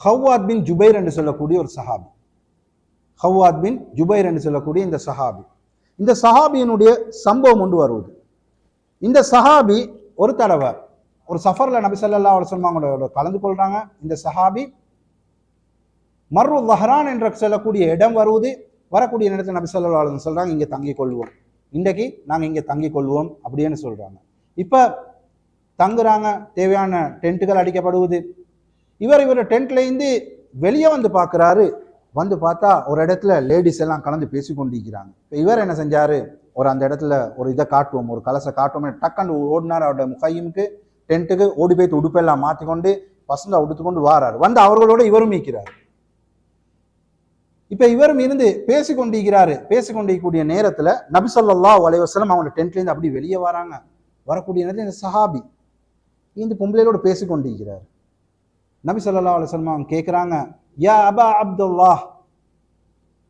ஹவ்வாத் பின் ஜுபைர் என்று சொல்லக்கூடிய ஒரு சஹாபி. ஹவ்வாத் பின் ஜுபைர் என்று சொல்லக்கூடிய இந்த சஹாபி. இந்த சஹாபியினுடைய சம்பவம் ஒன்று வருவது. இந்த சஹாபி ஒரு தடவை ஒரு சஃபரில் நபி ஸல்லல்லாஹு அலைஹி அவங்களோட கலந்து கொள்கிறாங்க இந்த சஹாபி மர்ரு லஹரான் என்ற சொல்லக்கூடிய இடம் வருவது வரக்கூடிய நேரத்தில் நபி ஸல்லல்லாஹு அலைஹி சொல்கிறாங்க இங்கே தங்கிக் கொள்வோம். இன்றைக்கு நாங்கள் இங்கே தங்கிக் கொள்வோம் அப்படின்னு சொல்கிறாங்க இப்போ தங்குறாங்க தேவையான டென்ட்டுகள் அடிக்கப்படுவது இவர் இவர் டென்ட்லேருந்து வெளியே வந்து பார்க்குறாரு. வந்து பார்த்தா ஒரு இடத்துல லேடிஸ் எல்லாம் கலந்து பேசி கொண்டிருக்கிறாங்க. இப்போ இவர் என்ன செஞ்சார்? ஒரு அந்த இடத்துல ஒரு இதை காட்டுவோம் ஒரு கலசை காட்டுவோம் டக்குன்னு ஓடினார் அவரோட முகையுமுக்கு டென்ட்டுக்கு ஓடி போய்த்து உடுப்பெல்லாம் மாற்றிக்கொண்டு பசங்க உடுத்துக்கொண்டு வாராரு. வந்து அவர்களோட இவரும் இருக்கிறார் இப்போ இவரும் இருந்து பேசி கொண்டிருக்கிறாரு. பேசி கொண்டிருக்கக்கூடிய நேரத்தில் நபிசல்லா வலைவசலம் அவங்க டென்ட்லேருந்து அப்படி வெளியே வராங்க. வரக்கூடிய நேரத்தில் இந்த சஹாபி இந்த பொம்பளையோட பேசி கொண்டிருக்கிறார். நபி சொல்லா அலைஹி அவங்க கேட்குறாங்க யா அபா அப்துல்லாஹ்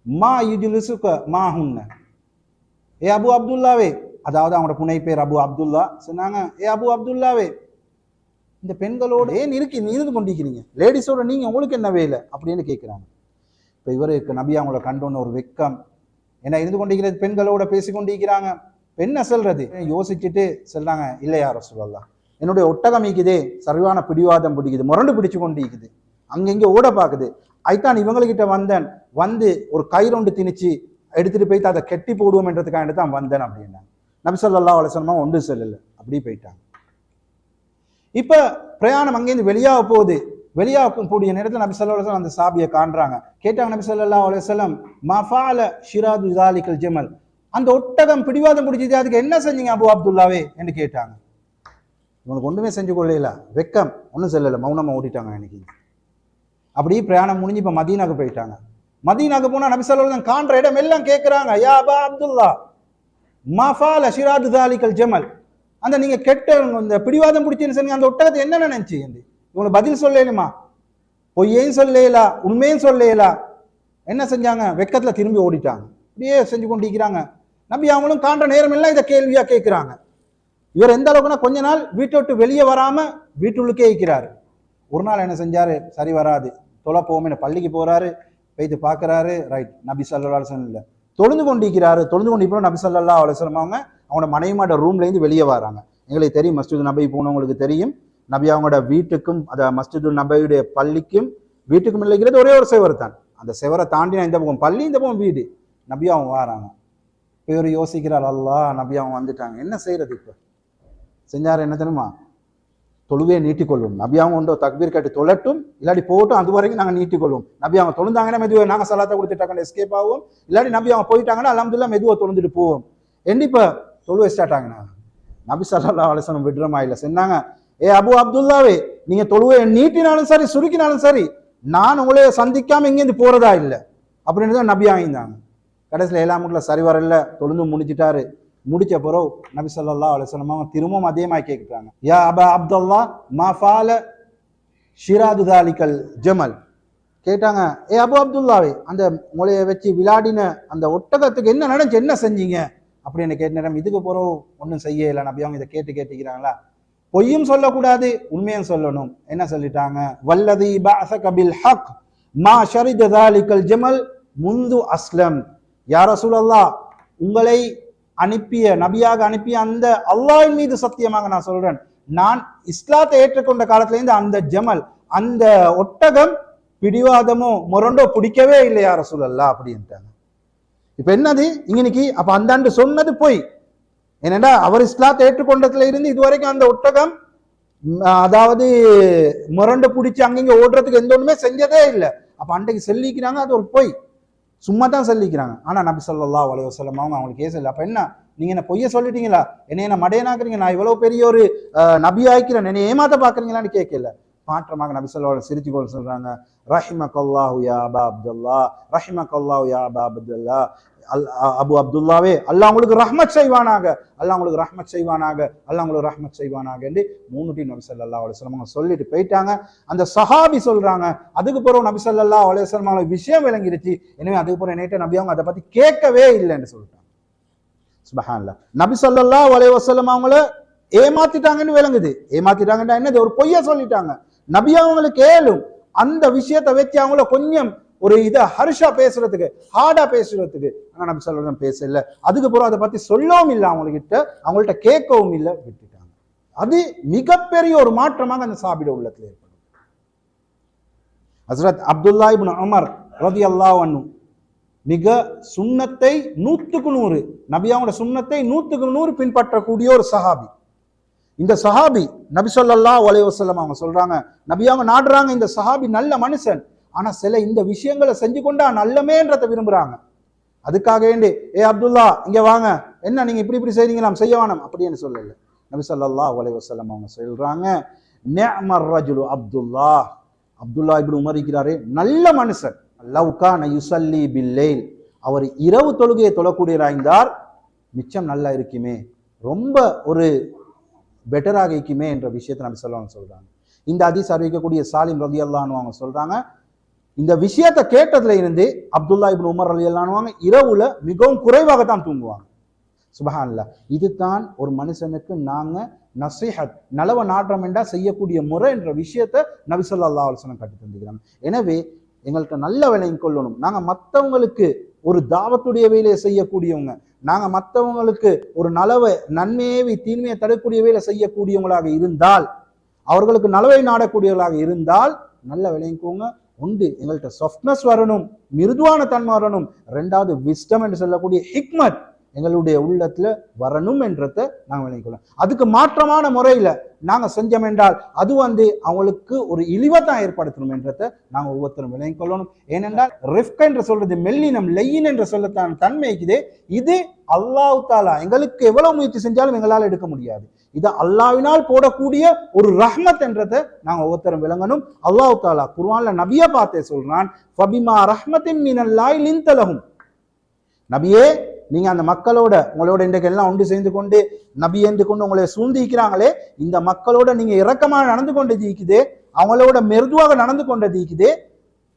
மா யுஜ்லிசுக மா ஹுன்ன. ஏ அபு அப்துல்லாவே அதாவது அவங்களோட புனை பேர் அபு அப்துல்லா சொன்னாங்க ஏ அபு அப்துல்லாவே இந்த பெண்களோடு ஏன் இருக்கி இருந்து கொண்டிருக்கிறீங்க? லேடிஸோட நீங்கள் உங்களுக்கு என்ன வேலை? அப்படின்னு கேட்குறாங்க இப்போ இவருக்கு நபி அவங்கள கண்டோன்னு ஒரு வெக்கம் ஏன்னா இருந்து கொண்டிருக்கிறது பெண்களோட பேசி கொண்டிருக்கிறாங்க பெண்ணை சொல்றது யோசிச்சுட்டு சொல்றாங்க இல்லையா ரசூலல்லா என்னுடைய ஒட்டகம் ஈக்குதே சரிவான பிடிவாதம் பிடிக்குது. முரண்டு பிடிச்சு கொண்டு இருக்குது அங்கங்கே ஓட பார்க்குது. ஐத்தான் இவங்ககிட்ட வந்தேன். வந்து ஒரு கயிறொண்டு திணிச்சு எடுத்துட்டு போயிட்டு அதை கெட்டி போடுவோம்ன்றதுக்காக தான் வந்தேன் அப்படின்னா நபிசல்லா ஸல்லல்லாஹு ஒன்று செல்லல. அப்படி போயிட்டாங்க. இப்போ பிரயாணம் அங்கேருந்து வெளியாக போகுது. வெளியாக கூடிய நேரத்தில் நபி ஸல்லல்லாஹு அந்த சாபியை காண்றாங்க. கேட்டாங்க நபி ஸல்லல்லாஹு அலைஹி மஃபால ஷிராது ஜாலிகல் ஜமல். அந்த ஒட்டகம் பிடிவாதம் பிடிச்சது அதுக்கு என்ன செஞ்சீங்க அபு அப்துல்லாவே? என்று கேட்டாங்க. இவனுக்கு ஒன்றுமே செஞ்சு கொள்ளையில வெக்கம். ஒன்றும் செல்லலை. மௌனமாக ஓடிட்டாங்க இன்னைக்கு அப்படி பிரயாணம் முடிஞ்சு இப்போ மதீனாக்கு போயிட்டாங்க. மதீனாக்கு போனால் நபி ஸல்லல்லாஹு காண்ற இடம் எல்லாம் கேட்குறாங்க யா அபா அப்துல்லா. மஃபா ஷிராது ஜாலிகல் ஜமல். அந்த நீங்கள் கெட்ட இந்த பிடிவாதம் பிடிச்சின்னு சொன்னீங்க அந்த ஒட்டகத்தை என்ன நினைச்சு? இவங்களை பதில் சொல்லலுமா பொய்யையும் சொல்லலா உண்மையும் சொல்லலா என்ன செஞ்சாங்க? வெக்கத்தில் திரும்பி ஓடிட்டாங்க. அப்படியே செஞ்சு கொண்டிருக்கிறாங்க நபி அவங்களும் காண்ற நேரம் எல்லாம் இதை கேள்வியாக கேட்குறாங்க இவர் எந்த அளவுக்குன்னா கொஞ்ச நாள் வீட்டை விட்டு வெளியே வராமல் வீட்டுள்ளுக்கே இருக்கிறார். ஒரு நாள் என்ன செஞ்சார்? சரி வராது. தொலை போவோமே பள்ளிக்கு போகிறாரு போயிட்டு பார்க்கறாரு. ரைட் நபி சல்லா அலுவலம் இல்லை. தொழுந்து கொண்டிருக்கிறாரு. தொழுந்து கொண்டு இப்போ நபி சல்லா அலுவலம் அவங்க அவங்களோட மனைவிமாட ரூம்லேருந்து வெளியே வராங்க. எங்களுக்கு தெரியும் மஸ்ஜிது நபி போனவங்களுக்கு தெரியும். நபி அவங்களோட வீட்டுக்கும் அந்த மஸ்ஜிது நபியுடைய பள்ளிக்கும் வீட்டுக்கும் இல்லைங்கிறது ஒரே ஒரு செவர் தான். அந்த செவரை தாண்டி நான் இந்த பக்கம் பள்ளி இந்த பக்கம் வீடு. நபி அவங்க வராங்க. இப்போ இவர் யோசிக்கிறார் அல்லாஹ் நபி அவங்க வந்துட்டாங்க. என்ன செய்யறது இப்போ? செஞ்சார் என்ன தெரியுமா? தொழுவே நீட்டிக்கொள்வோம் நபி அவங்க உண்டோ தக்பீர் கட்டி தொழட்டும். இல்லாட்டி போகட்டும் அது வரைக்கும் நாங்கள் நீட்டிக்கொள்வோம் நபி அவங்க தொழுந்தாங்கன்னா மெதுவாக நாங்கள் சலாத்தை கொடுத்துட்டாங்க எஸ்கேப் ஆகும். இல்லாட்டி நபி அவங்க போயிட்டாங்கன்னா அலமதுல்லா மெதுவாக தொழுந்துட்டு போவோம். என்ன தொழுவை ஸ்டார்ட் ஆகினா? நபி சல்லா அலசனம் விடுறமா இல்லை. சொன்னாங்க ஏ அபு அப்துல்லாவே நீங்க தொழுவை நீட்டினாலும் சரி சுருக்கினாலும் சரி நான் உங்களை சந்திக்காம இங்கேருந்து போறதா இல்லை? அப்படின்னு தான் நபி ஆகிந்தாங்க கடைசியில் ஏழாம் வீட்டில் சரி வரல தொழுந்து முடிச்சிட்டாரு முடிச்ச பிறகு நபி சொல்லா அலுவலம் அவங்க திரும்பவும் அதே மாதிரி கேட்குறாங்க. யா அபா அப்துல்லா மாஃபால ஷிராது தாலிக்கல் ஜமல். கேட்டாங்க ஏ அபு அப்துல்லாவே அந்த முளைய வச்சு விளையாடின அந்த ஒட்டகத்துக்கு என்ன நடந்துச்சு? என்ன செஞ்சீங்க? அப்படின்னு கேட்ட நேரம் இதுக்கு பிறகு ஒன்றும் செய்ய இல்லை நபி அவங்க இதை கேட்டு கேட்டுக்கிறாங்களா? பொய்யும் சொல்லக்கூடாது உண்மையும் சொல்லணும். என்ன சொல்லிட்டாங்க? வல்லதி பாச கபில் ஹக் மா ஷரித தாலிக்கல் ஜமல் முந்து அஸ்லம். யார சூழல்லா உங்களை அனுப்பிய நபியாக அனுப்பிய அந்த அல்லாஹின் மீது சத்தியமாக நான் சொல்றேன். நான் இஸ்லாத்தை ஏற்றுக்கொண்ட காலத்திலேருந்து அந்த ஜமல் அந்த ஒட்டகம் பிடிவாதமோ முரண்டோ பிடிக்கவே இல்லை யார சூழல்லா அப்படின்ட்டாங்க. இப்ப என்னது? இன்னைக்கு அப்ப அந்த ஆண்டு சொன்னது பொய். என்னடா அவர் இஸ்லாத்தை ஏற்றுக்கொண்டதுல இருந்து இதுவரைக்கும் அந்த ஒட்டகம் அதாவது முரண்டு பிடிச்சி அங்கங்க ஓடுறதுக்கு எந்த ஒண்ணுமே செஞ்சதே இல்லை. அப்ப அன்றைக்கு செல்லிக்கிறாங்க அது ஒரு பொய். சும்மா தான் சொல்லிக்கிறாங்க. ஆனால் நபி ஸல்லல்லாஹு அலைஹி வஸல்லம் அவங்க அவங்களுக்கு கேசல அப்போ என்ன? நீங்கள் என்ன பொய்ய சொல்லிட்டீங்களா? என்னை என்ன மடையனாக்குறீங்க? நான் இவ்வளோ பெரிய ஒரு நபி ஆய்க்கிறேன். என்னை ஏமாத்த பார்க்குறீங்களான்னு கேட்கல மாற்றமாக நபி ஸல்லல்லாஹு சிரிச்சு கொண்டு சொல்றாங்க ரஹிமக்கல்லாஹு யா அபா அப்துல்லா ரஹிமக்கல்லாஹு யா அபா அப்துல்லா அல் அபு அப்துல்லாவே அல்லாஹ் உங்களுக்கு ரஹ்மத் செய்வானாக. அல்லாஹ் உங்களுக்கு ரஹ்மத் செய்வானாக. அல்லாஹ் உங்களுக்கு ரஹ்மத் செய்வானாக என்று மூணு டி நபி ஸல்லல்லாஹு அலைஹி அவங்க சொல்லிட்டு போயிட்டாங்க. அந்த சஹாபி சொல்றாங்க அதுக்கு பிறகு நபி ஸல்லல்லாஹு அலைஹி வஸல்லம் விஷயம் விளங்கிடுச்சு எனவே அதுக்கு பிறகு நேற்று நபி அவங்க அதை பத்தி கேட்கவே இல்லைன்னு சொல்லிட்டாங்க. சுபஹான்ல நபி சொல்லல்லா வலை வஸல்லம் அவங்கள ஏமாத்திட்டாங்கன்னு விளங்குது. ஏமாத்திட்டாங்கன்னா என்னது? ஒரு பொய்ய சொல்லிட்டாங்க. நபி அவங்களுக்கு கேளும். அந்த விஷயத்தை வச்சு அவங்கள கொஞ்சம் ஒரு இதை ஹர்ஷா பேசுறதுக்கு ஹார்டா பேசுறதுக்கு. ஆனா நபி சொல்றதும் பேசல. அதுக்கு பிறகு அதை பத்தி சொல்லவும் இல்லை அவங்ககிட்ட. அவங்கள்ட்ட கேட்கவும் இல்லை விட்டுட்டாங்க. அது மிகப்பெரிய ஒரு மாற்றமாக அந்த சாபிட உள்ளத்துல ஏற்படும். ஹசரத் அப்துல்லா இபின் அமர் ரதி அல்லாஹ் மிக சுண்ணத்தை நூத்துக்கு நூறு நபியாவோட சுண்ணத்தை நூத்துக்கு நூறு பின்பற்றக்கூடிய ஒரு சஹாபி. இந்த சஹாபி நபி சொல்லல்லா அலைஹி வஸல்லம் அவங்க சொல்றாங்க நபி அவங்க நாடுறாங்க இந்த சஹாபி நல்ல மனுஷன். ஆனால் சில இந்த விஷயங்களை செஞ்சு கொண்டா நல்லமேன்றத விரும்புகிறாங்க அதுக்காக வேண்டி ஏ அப்துல்லா இங்கே வாங்க. என்ன நீங்கள் இப்படி இப்படி செய்றீங்களாம்? செய்ய வேணாம் அப்படின்னு சொல்லல. நபி சொல்லல்லா அலைஹி வஸல்லம் அவங்க சொல்கிறாங்க நேமர் ரஜுலு அப்துல்லா. அப்துல்லா இப்படி உமரிக்கிறாரே நல்ல மனுஷன். லவ்கான யுசல்லி பில்லேல் அவர் இரவு தொழுகையை தொழக்கூடியராய்ந்தார் மிச்சம் நல்லா இருக்குமே. ரொம்ப ஒரு பெட்டராக இருக்குமே என்ற விஷயத்தை நம்ம சொல்லலாம்னு சொல்கிறாங்க இந்த அதிஸ் அறிவிக்கக்கூடிய சாலிம் ரதி அல்லான்னு அவங்க சொல்கிறாங்க இந்த விஷயத்தை கேட்டதுல இருந்து அப்துல்லா இபின் உமர் அலி அல்லானுவாங்க இரவுல மிகவும் குறைவாக தான் தூங்குவாங்க. சுபஹான்ல இதுதான் ஒரு மனுஷனுக்கு நாங்க நசீஹத் நலவ நாற்றம் என்றா செய்யக்கூடிய முறை என்ற விஷயத்தை நபிசல்லா அல்லா அலுவலம் கட்டி தந்துக்கிறாங்க எனவே எங்கள்கிட்ட நல்ல விலையும் கொள்ளணும். நாங்க மற்றவங்களுக்கு ஒரு தாவத்துடைய வேலையை செய்யக்கூடியவங்க நாங்க மற்றவங்களுக்கு ஒரு நலவை நன்மையை தீன்மையை தரக்கூடிய வேலை செய்யக்கூடியவங்களாக இருந்தால் அவர்களுக்கு நலவை நாடக்கூடியவர்களாக இருந்தால் நல்ல விளையங்கோங்க உண்டு. எங்கள்கிட்ட சாஃப்ட்னஸ் வரணும் மிருதுவான தன்மை வரணும். ரெண்டாவது விஸ்டம் என்று சொல்லக்கூடிய ஹிக்மத் எங்களுடைய உள்ளத்துல வரணும் என்றதை நாங்கள் விளங்கிக்கொள்ளலாம் அதுக்கு மாற்றமான முறையில நாங்க செஞ்சோம் என்றால் அது வந்து அவங்களுக்கு ஒரு இழிவை தான் ஏற்படுத்தணும் என்றதை நாங்கள் ஒவ்வொருத்தரும் விளங்கிக் கொள்ளணும் ஏனென்றால் ரிஃப்க என்று சொல்றது மெல்லினம் லெய்யின் என்று சொல்லத்தான் தன்மைக்குது இது அல்லாஹ் தாலா எங்களுக்கு எவ்வளவு முயற்சி செஞ்சாலும் எங்களால் எடுக்க முடியாது. இது அல்லாவினால் போடக்கூடிய ஒரு ரஹ்மத் என்றதை நாங்கள் ஒவ்வொருத்தரும் விளங்கணும். அல்லாஹ் தாலா குர்வான்ல நபியை பார்த்தே சொல்றான் ஃபபிமா ரஹ்மத்தின் மினல்லாய் லின்தலகும் நபியே நீங்க அந்த மக்களோட உங்களோட இன்றைக்கு எல்லாம் ஒன்று சேர்ந்து கொண்டு நபி என்று கொண்டு உங்களை சூழ்ந்திக்கிறாங்களே இந்த மக்களோட நீங்க இரக்கமாக நடந்து கொண்டு ஜீக்குது அவங்களோட மெருதுவாக நடந்து கொண்டு ஜீக்குது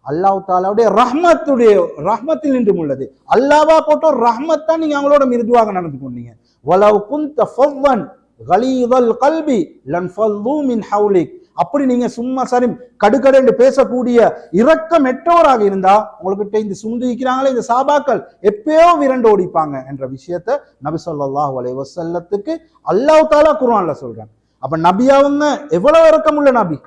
அல்லாஹ் தாலாவுடைய ரஹ்மத்துடைய ரஹ்மத்தில் நின்றும் உள்ளது. அல்லாவா போட்ட ஒரு ரஹ்மத் தான் நீங்க அவங்களோட மிருதுவாக நடந்து கொண்டீங்க. வலவ் குந்த ஃபவ்வன் கலீதல் கல்வி லன் ஃபல்லூ மின் ஹவுலிக். அப்படி நீங்க சும்மா சரி கடுக்கடு பேசக்கூடிய இரக்கமெற்றவராக இருந்தா உங்கள்கிட்ட இந்த சுண்டு இந்த சாபாக்கள் எப்பயோ விரண்டு ஓடிப்பாங்க என்ற விஷயத்த நபி சொல்லாஹ் அலைஹி வஸல்லத்துக்கு அல்லாஹ் தாலா குர்ஆன்ல சொல்றாங்க அப்ப நபி அவங்க எவ்வளவு இரக்கமுள்ள நபி?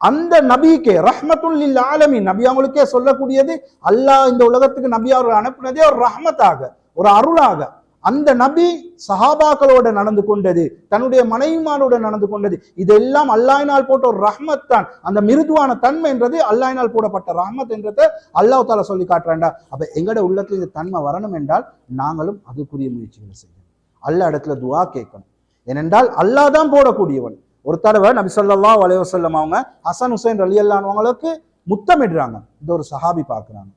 அந்த நபிக்கே ரஹ்மத்துல் லில் ஆலமீன் நபி அவங்களுக்கே சொல்லக்கூடியது அல்லாஹ் இந்த உலகத்துக்கு நபி அவர்கள் அனுப்பினதே ஒரு ரஹ்மத்தாக ஒரு அருளாக. அந்த நபி சஹாபாக்களோட நடந்து கொண்டது தன்னுடைய மனைவிமாரோட நடந்து கொண்டது இதெல்லாம் அல்லாயினால் போட்ட ஒரு ரஹ்மத் தான். அந்த மிருதுவான தன்மை என்றது அல்லாயினால் போடப்பட்ட ரஹ்மத் என்றதை அல்லாஹ் தால சொல்லி காட்டுறாண்டா அப்ப எங்கட உள்ளத்துல இந்த தன்மை வரணும் என்றால் நாங்களும் அதுக்குரிய முயற்சிகளை செய்யணும். அல்லாஹ் இடத்துல துவா கேட்கணும். ஏனென்றால் அல்லாஹ் தான் போடக்கூடியவன். ஒரு தடவை நபி ஸல்லல்லாஹு அலைஹி வஸல்லம் அவங்க ஹசன் ஹுசைன் ரலி அல்லானவங்களுக்கு முத்தமிடுறாங்க. இந்த ஒரு சஹாபி பார்க்குறாங்க.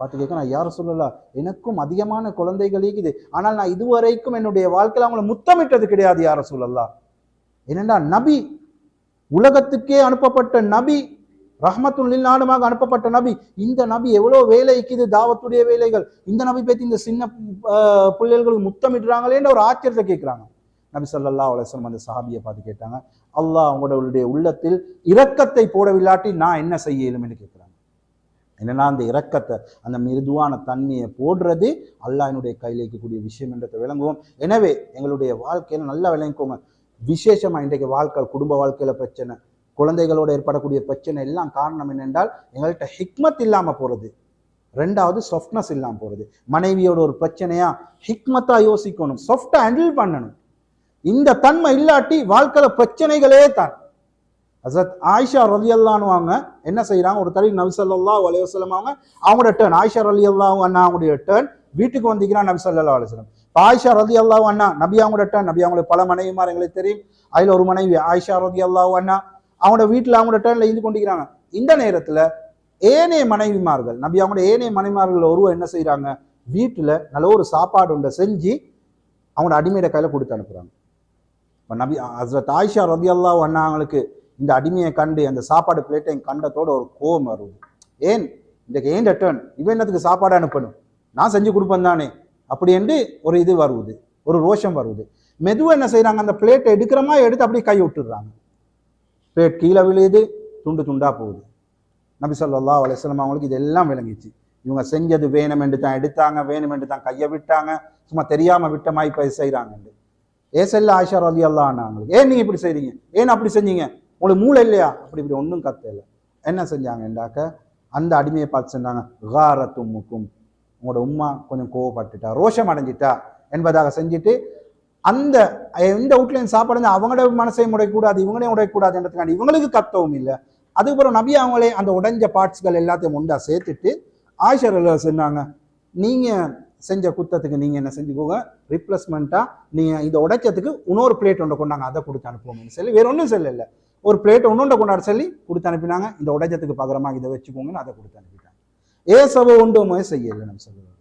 பார்த்து கேட்க நான் யாரும் சொல்லலாம் எனக்கும் அதிகமான குழந்தைகள் இருக்குது ஆனால் நான் இதுவரைக்கும் என்னுடைய வாழ்க்கையில் அவங்கள முத்தமிட்டது கிடையாது யார சொல்லலாம் என்னென்னா நபி உலகத்துக்கே அனுப்பப்பட்ட நபி ரஹ்மத்துல் நாடுமாக அனுப்பப்பட்ட நபி இந்த நபி எவ்வளோ வேலைக்குது தாவத்துடைய வேலைகள் இந்த நபி பற்றி இந்த சின்ன பிள்ளைகளுக்கு முத்தமிடுறாங்களேன்ற ஒரு ஆச்சரியத்தை கேட்குறாங்க. நபி சொல்லல்லா அலைஹி அந்த சஹாபியை பார்த்து கேட்டாங்க அல்லாஹ் அவங்களுடைய உள்ளத்தில் இரக்கத்தை போடவில்லாட்டி நான் என்ன செய்ய இயலும்? என்று கேட்குறாங்க. என்னன்னா அந்த இரக்கத்தை அந்த மிருதுவான தன்மையை போடுறது அல்லாஹினுடைய கையில் இருக்கக்கூடிய விஷயம் என்றதை விளங்குவோம். எனவே எங்களுடைய வாழ்க்கையில நல்லா விளங்கிக்கோங்க. விசேஷமாக இன்றைக்கு வாழ்க்கை குடும்ப வாழ்க்கையில பிரச்சனை குழந்தைகளோட ஏற்படக்கூடிய பிரச்சனை எல்லாம் காரணம் என்னென்றால் எங்கள்கிட்ட ஹிக்மத் இல்லாமல் போகிறது ரெண்டாவது சாஃப்ட்னஸ் இல்லாமல் போகிறது மனைவியோட ஒரு பிரச்சனையா ஹிக்மத்தாக யோசிக்கணும் சாஃப்டாக ஹேண்டில் பண்ணணும். இந்த தன்மை இல்லாட்டி வாழ்க்கையில் பிரச்சனைகளே தான். ஹசரத் ஆயிஷா ரலியல்லானுவாங்க என்ன செய்கிறாங்க ஒரு தடவை நபிசல்லா அலையவசலம் அவங்க அவங்களோட டேர்ன் ஆயிஷா ரலி ரலியல்லாஹு அண்ணா அவங்களுடைய டேர்ன் வீட்டுக்கு வந்திக்கிறான் நபி ஸல்லல்லாஹு அலைஹி ஆயிஷா ரதி ஆயிஷா அண்ணா நபி அவங்களோட டேர்ன் நபி அவங்களுக்கு பல மனைவிமார் எங்களுக்கு தெரியும். அதில் ஒரு மனைவி ஆயிஷா ரதி ரலியல்லாஹு அண்ணா அவங்களோட வீட்டில் அவங்களோட டேர்ன்ல இருந்து கொண்டிருக்கிறாங்க. இந்த நேரத்தில் ஏனைய மனைவிமார்கள் நபி அவங்களோட ஏனைய மனைவிமார்கள் ஒருவர் என்ன செய்கிறாங்க வீட்டில் நல்ல ஒரு சாப்பாடு ஒன்றை செஞ்சு அவங்களோட அடிமையிட கையில் கொடுத்து அனுப்புகிறாங்க இப்போ நபி ஹசரத் ஆயிஷா ரலியல்லாஹு அண்ணா அவங்களுக்கு இந்த அடிமையை கண்டு அந்த சாப்பாடு பிளேட்டையும் கண்டத்தோட ஒரு கோபம் வருது. ஏன்? இன்றைக்கு ஏன் ரிட்டர்ன் இவன் என்னத்துக்கு சாப்பாடு அனுப்பணும்? நான் செஞ்சு கொடுப்பேன் தானே. அப்படி என்று ஒரு இது வருவது ஒரு ரோஷம் வருவது மெதுவாக என்ன செய்கிறாங்க அந்த பிளேட்டை எடுக்கிறமா எடுத்து அப்படியே கை விட்டுடுறாங்க. பிளேட் கீழே விழுது துண்டு துண்டாக போகுது. நபி சொல்லா அலைஹி அவங்களுக்கு இதெல்லாம் விளங்கிச்சு. இவங்க செஞ்சது வேணும் என்று தான் எடுத்தாங்க வேணும் என்று தான் கையை விட்டாங்க. சும்மா தெரியாமல் விட்ட மாதிரி இப்போ செய்கிறாங்க ஏசல்ல ஆஷா அலி அல்லா அல்லாஹ் ஏன் நீங்கள் இப்படி செய்கிறீங்க ஏன் அப்படி செஞ்சீங்க? உங்களுக்கு மூளை இல்லையா? அப்படி இப்படி ஒன்றும் கத்த என்ன செஞ்சாங்கண்டாக்க? அந்த அடிமையை பார்த்து சொன்னாங்க காரத்தும்முக்கும். உங்களோட உம்மா கொஞ்சம் கோவப்பட்டுட்டா ரோஷம் அடைஞ்சிட்டா என்பதாக செஞ்சுட்டு அந்த எந்த வீட்லையும் சாப்பாடு அவங்களோட மனசையும் உடையக்கூடாது இவங்களையும் உடையக்கூடாதுன்றதுக்காண்டி இவங்களுக்கு கத்தவும் இல்லை. அதுக்கப்புறம் நபி அவங்களே அந்த உடைஞ்ச பார்ட்ஸ்கள் எல்லாத்தையும் ஒன்றா சேர்த்துட்டு ஆயிஷர் சொன்னாங்க நீங்கள் செஞ்ச குத்தத்துக்கு நீங்கள் என்ன செஞ்சுக்கோங்க? ரிப்ளேஸ்மெண்ட்டாக நீங்கள் இதை உடைச்சதுக்கு இன்னொரு பிளேட் ஒன்று கொண்டாங்க அதை கொடுத்து அனுப்புவோம்னு சொல்லி வேற ஒன்றும் சொல்லல. ஒரு பிளேட் ஒன்னொண்ட கொண்டாட சொல்லி கொடுத்து அனுப்பினாங்க. இந்த உடைச்சதுக்கு பகரமாக இதை வச்சுக்கோங்கன்னு அதை கொடுத்து அனுப்பிட்டாங்க. ஏசவ ஒன்றுமே செய்யலை நம்ம சொல்லுவோம்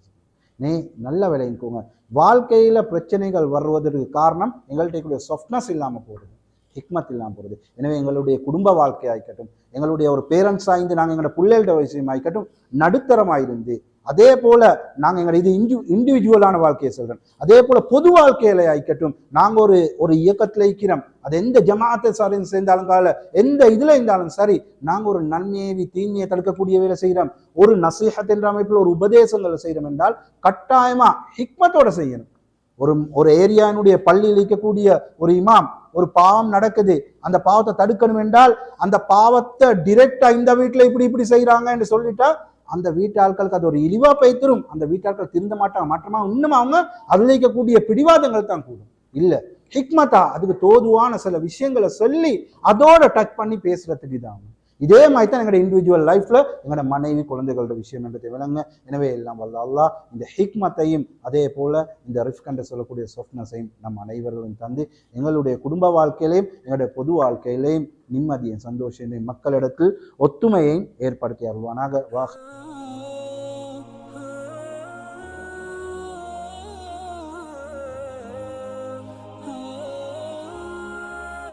நீ நல்ல விளையிக்கோங்க வாழ்க்கையில பிரச்சனைகள் வருவதற்கு காரணம் எங்கள்கிட்ட சாஃப்ட்னஸ் இல்லாமல் இல்லாம போடுது ஹிக்மத் இல்லாமல் போடுது எனவே எங்களுடைய குடும்ப வாழ்க்கையாகட்டும் எங்களுடைய ஒரு பேரண்ட்ஸ் ஆய்ந்து நாங்கள் எங்களோட பிள்ளைகளோட விஷயமாகட்டும் நடுத்தரமாக இருந்து அதே போல நாங்கள் எங்களை இது இன்டி இண்டிவிஜுவலான வாழ்க்கையை சொல்கிறோம் அதே போல பொது வாழ்க்கையில ஆய்க்கட்டும் நாங்கள் ஒரு ஒரு இயக்கத்தில் இருக்கிறோம். அது எந்த ஜமாத்தை சாரி சேர்ந்தாலும் கால எந்த இதுல இருந்தாலும் சரி நாங்கள் ஒரு நன்மையை தீமையை தடுக்கக்கூடிய வேலை செய்கிறோம். ஒரு நசீஹத் என்ற அமைப்பில் ஒரு உபதேசங்களை செய்கிறோம் என்றால் கட்டாயமா ஹிக்மத்தோட செய்யணும். ஒரு ஒரு ஏரியானுடைய பள்ளியில் இருக்கக்கூடிய ஒரு இமாம் ஒரு பாவம் நடக்குது அந்த பாவத்தை தடுக்கணும் என்றால் அந்த பாவத்தை டிரெக்டா இந்த வீட்டில் இப்படி இப்படி செய்யறாங்க என்று சொல்லிட்டா அந்த வீட்டாட்களுக்கு அது ஒரு இழிவா பைத்திரும் அந்த வீட்டாட்கள் திருந்த மாட்டாங்க மாற்றமா இன்னும் அவங்க அருளிக்கக்கூடிய பிடிவாதங்கள் தான் கூடும். இல்ல ஹிக்மத்தா அதுக்கு தோதுவான சில விஷயங்களை சொல்லி அதோட டச் பண்ணி பேசுறதுக்கு தான் இதே மாதிரி தான் எங்களோட இண்டிவிஜுவல் லைஃப்ல எங்களோட மனைவி குழந்தைகளோட விஷயம் என்றதை விளங்க எனவே எல்லாம் வல்ல அல்லாஹ் இந்த ஹிக்மத்தையும் அதே போல இந்த ரிஃப்க் என்று சொல்லக்கூடிய சொஃப்னஸையும் நம் அனைவர்களும் தந்து எங்களுடைய குடும்ப வாழ்க்கையிலையும் எங்களுடைய பொது வாழ்க்கையிலையும் நிம்மதியும் சந்தோஷத்தையும் மக்களிடத்தில் ஒத்துமையையும் ஏற்படுத்தி அருள்வானாக. வாக